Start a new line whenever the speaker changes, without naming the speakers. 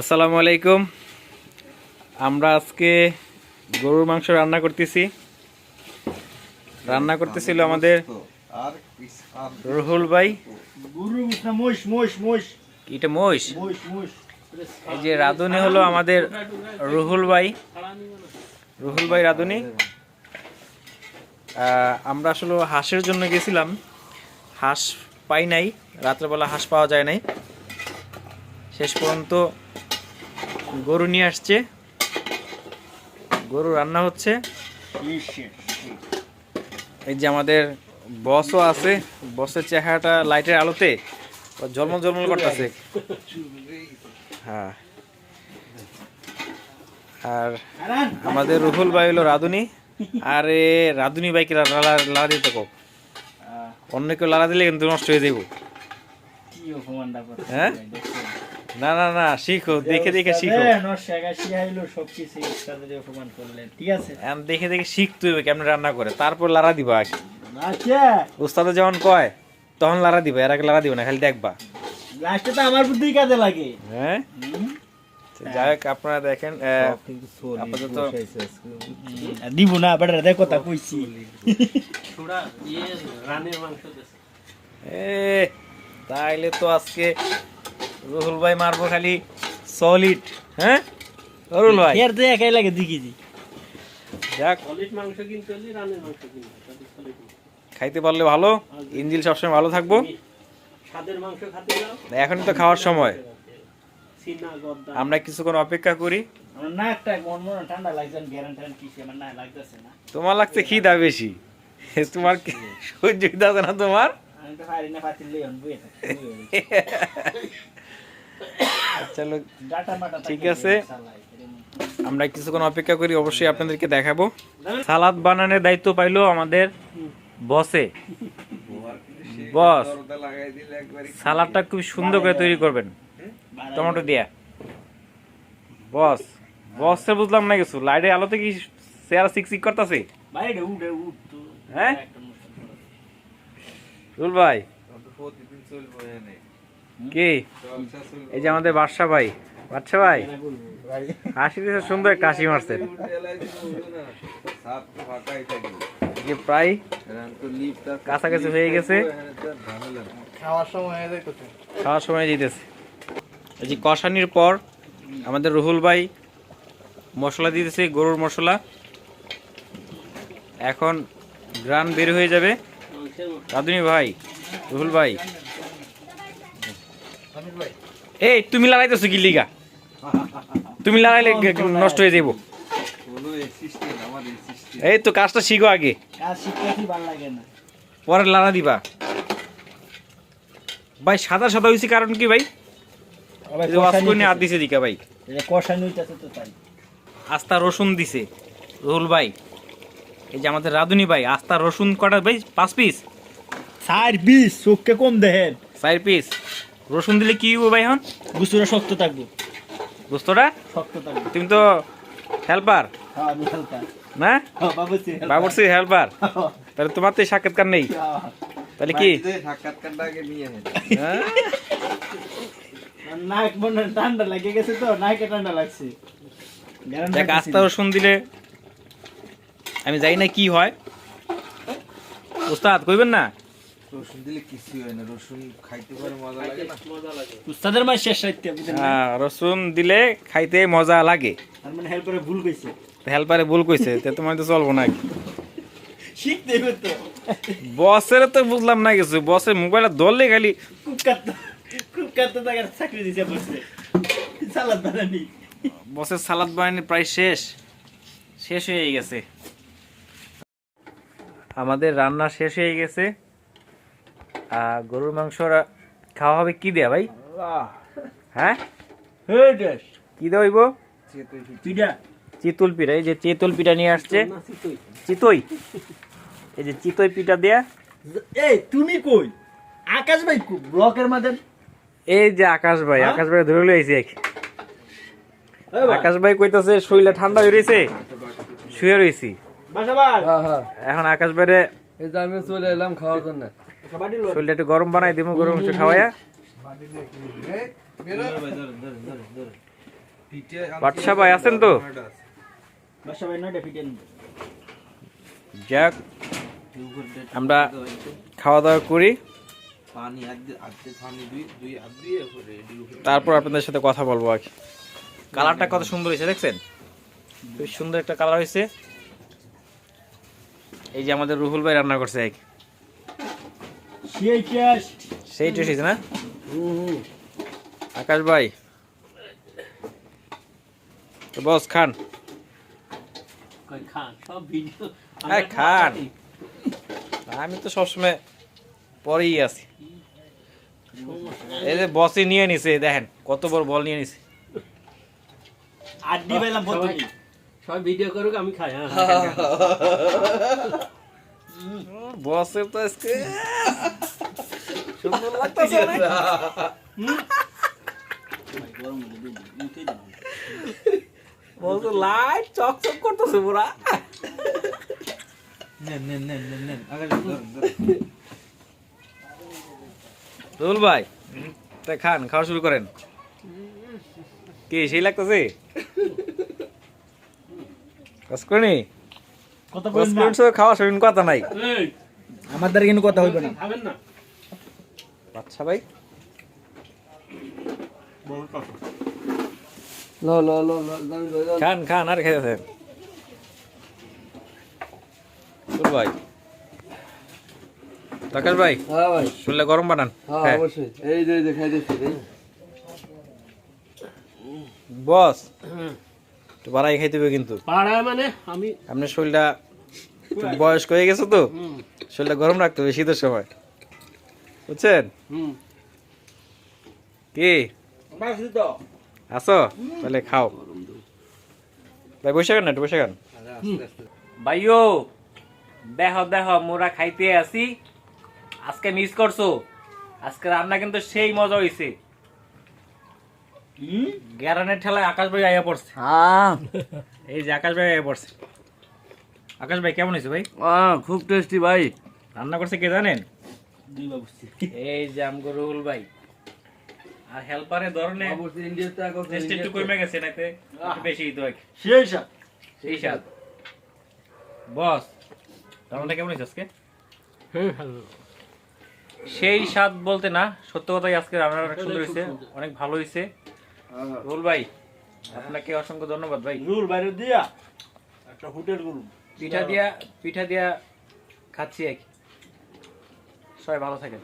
আসসালামু আলাইকুম। আমরা আজকে গরুর মাংস রান্না করতেছি। রান্না করতেছিল আমাদের রুহুল ভাই।
গুরু না মোষ মোষ মোষ
এটা মোষ
মোষ মোষ
এই যে রাঁধুনি হলো আমাদের রুহুল ভাই। রুহুল ভাই রাঁধুনি। আমরা আসলে হাঁসের জন্য গেছিলাম। হাঁস পাই নাই। রাত্রেবেলা হাঁস পাওয়া যায় নাই। শেষ পর্যন্ত গরু নিয়ে আসছে। গরু রান্না হচ্ছে। এই যে আমাদের বসও আছে। বসের চেহারাটা লাইটের আলোতে ও ঝলমল ঝলমল করতেছে। হ্যাঁ। আর আমাদের রুহুল ভাই হলো রাধুনি। আরে রাধুনি বাইকে লাড়া দিতে কো অন্য কেউ লাড়া দিলে কিন্তু নষ্ট হয়ে যাব
করছে
হ্যাঁ? না না না শিখো দেখে দেখে শিখো।
সব কিছু তাদের অপমান করলেন ঠিক আছে?
দেখে দেখে শিখতে হবে কেমন রান্না করে তারপর লাড়া দিবা আগে
আচ্ছা।
উস্তাদে যখন কয় তখন লাড়া দিবা এর আগে লাড়া দিবা না খালি দেখবা।
লাস্টে তো আমার বুদ্ধি কাজে লাগে।
হ্যাঁ?
হুম?
যাই হোক আপনারা দেখেন আহ, আপাতত
দিব না দেখ কথা কইছি।
এ তাইলে তো আজকে রুহুল ভাই মারবো খালি সলিড হ্যাঁ? রুহুল ভাই।
এর তো একাই লাগে দিকিছি
যাক। সলিড মাংস কিনতে হলে রানের মাংস খাইতে পারলে ভালো ইঞ্জিল সবসময় ভালো থাকব।
স্বাদের মাংস খাতে যাও।
এখনই তো খাওয়ার সময়। আমরা কিছুক্ষণ অপেক্ষা করি।
মন মন
তোমার লাগছে খিদা বেশি। তোমার কি সহ্য না তোমার? চলো ঠিক আছে। আমরা কিছুক্ষণ অপেক্ষা করি অবশ্যই আপনাদেরকে দেখাবো। সালাদ বানানোর দায়িত্ব পাইলো আমাদের বসে। বস
দরজা লাগাই দিলে একবারে
সালাদটা খুব সুন্দর করে তৈরি করবেন। টমেটো দিয়া। বস বসে বুঝলাম না কিছু। লাইটের আলোতে কি চেয়ারা সিকসিক করতেছে?
উঠে উঠ তো।
হ্যাঁ? রুল ভাই। কি? এই যে আমাদের বাদশা ভাই। বাদশা ভাই? হাসি দিতে সুন্দর একটা হাসি মারছেন যে প্রায় কাছাকাছি হয়ে গেছে।
খাওয়ার সময়
খাওয়ার সময় যেতেছে এই যে কষানির পর আমাদের রুহুল ভাই মশলা দিতেছে গরুর মশলা। এখন গ্রান বের হয়ে যাবে। রাধুনি ভাই রুহুল ভাই। এই তুমি কি লিগা? তুমি নষ্ট হয়ে
অ্যাসিস্ট্যান্ট
এই তো কাজটা শিখো আগে। পরে লাড়া দিবা। ভাই সাদা সাদা হয়েছে কারণ কি ভাই? হাত দিছে দিকা ভাই। আস্তা রসুন দিছে। রুহুল ভাই এই যে আমাদের রাধুনি ভাই আস্তা রসুন কটা ভাই? পাঁচ পিস
চার বিশ চোখকে কম দেখেন।
চার পিস রসুন দিলে কি হব ভাই এখন?
গুছুরা শক্ত থাকব।
বুঝতোটা
শক্ত থাকব।
তুমি তো হেল্পার।
হ্যাঁ
না?
হ্যাঁ
বাবুরসি হেল্পার। তাহলে তোমার তো সাক্ষাৎকার নেই। তাহলে কি?
সাক্ষাৎকারটা আগে নিয়ে
হ্যাঁ?
নাক মনে ঠান্ডা লাগে গেছে তো নাকে ঠান্ডা লাগছে।
দেখ আস্তা রসুন দিলে আমি জানি না কি হয়। উস্তাদ কইবেন না?
রসুন দিলে কিছুই হয় না রসুন খাইতে পারে মজা লাগে না।
মজা লাগে।
উস্তাদের মাই শেষ সাইতে
হ্যাঁ, রসুন দিলে খাইতে মজা লাগে।
তার মানে হেল্পারে ভুল কইছে।
হেল্পারে ভুল কইছে তে তোমার তো চলবো না
শিখতে করতো
বসের তো বুঝলাম না কিছু বসের মোবাইলটা ধরলে খালি
খুব কাটতো খুব কাটতো চাকরি দিছে বসে। সালাদ বানানি।
বসের সালাদ বানানি প্রায় শেষ শেষ হয়ে গেছে। আমাদের রান্না শেষ হয়ে গেছে। গরুর মাংস খাওয়া হবে কি দেয়া ভাই? হ্যাঁ? কি দেওয়া হইব?
চেতই
চিতুল পিঠা এই যে চিতুল পিঠা নিয়ে আসছে। চিতই। এই যে চিতই পিঠা দেয়া।
এই তুমি কই? আকাশ ভাই ব্লকের মাঝে?
এই যে আকাশ ভাই
হ্যাঁ?
আকাশ ভাই ধরে লইছি আকাশ ভাই কইতাছে শরীরটা ঠান্ডা হয়ে রয়েছে শুয়ে রয়েছি
বাসা ভাই
এখন আকাশ ভাইরে
এই যে আমি চলে এলাম খাওয়ার জন্য।
শরীরটা একটু গরম বানাই দিব গরম একটু খাওয়াইয়া। বাদশা ভাই আছেন তো? যাক আমরা খাওয়া দাওয়া করি তারপর আপনাদের সাথে কথা বলব আর কি। কালারটা কত সুন্দর হয়েছে দেখছেন? খুব সুন্দর একটা কালার হয়েছে। এই যে আমাদের রুহুল ভাই রান্না করছে এক।
সেই টেস্ট।
না? আকাশ ভাই। তো বস খান।
খান?
খান। আমি তো সবসময় পরেই আছি। এই যে বসই নিয়ে নিছে দেখেন কত বড় বল নিয়ে নিছে।
আড্ডি পাইলাম প্রথমে
সব ভিডিও করুক আমি খাই হ্যাঁ।
বসের তো আজকে। সুন্দর লাগতেছে বসের লাইট চকচক করতেছে পুরা রুল ভাই তা খান খাওয়া শুরু করেন। কি সেই লাগতেছে?
না
কসকনি খাওয়া শুনুন কথা নাই।
আমার দ্বারা কিন্তু কথা হইবে না।
আচ্ছা ভাই?
লো লো লো লো দামি লো লো।
খান খান আর খেতে ভাই। ভাই
হ্যাঁ ভাই।
শুনলে গরম বানান।
হ্যাঁ
হ্যাঁ।
অবশ্যই। এই যে এই যে
বস। একটু বাড়াই খাইতে হবে কিন্তু।
মানে আমি
আপনার শরীরটা একটু বয়স্ক হয়ে গেছে তো? শরীরটা গরম রাখতে হবে শীতের সময়। বুঝছেন? কি? আসো তাহলে খাও। ভাই বসে খান না একটু বসে খান ভাইও দেহ দেহ মোরা খাইতে আসি। আজকে মিস করছ। আজকে রান্না কিন্তু সেই মজা হইছে।
হুম
গ্যারানের ঠেলায় আকাশ ভাই আইয়া পড়ছে।
হ্যাঁ।
এই যে আকাশ ভাই আইয়া পড়ছে। আকাশ ভাই কেমন হয়েছে ভাই?
খুব টেস্টি ভাই।
রান্না করছে কে জানেন? এই যে আমগো রুহুল ভাই। আর হেল্পারের ধরনে
অবশ্যই ইন্ডিয়াতে এখন
টেস্ট একটু কমে গেছে নাতে বেশি তো
সেই সাথ
সেই স্বাদ। বস রান্নাটা কেমন হয়েছে আজকে?
হ্যাঁ
সেই স্বাদ বলতে না সত্য কথাই আজকে রান্নাটা অনেক সুন্দর হয়েছে অনেক ভালো হয়েছে রুল ভাই আপনাকে অসংখ্য ধন্যবাদ ভাই।
রুল বাইরে দিয়া একটা হোটেল করুন।
পিঠা দিয়া পিঠা দিয়া খাচ্ছি এক সবাই ভালো থাকেন।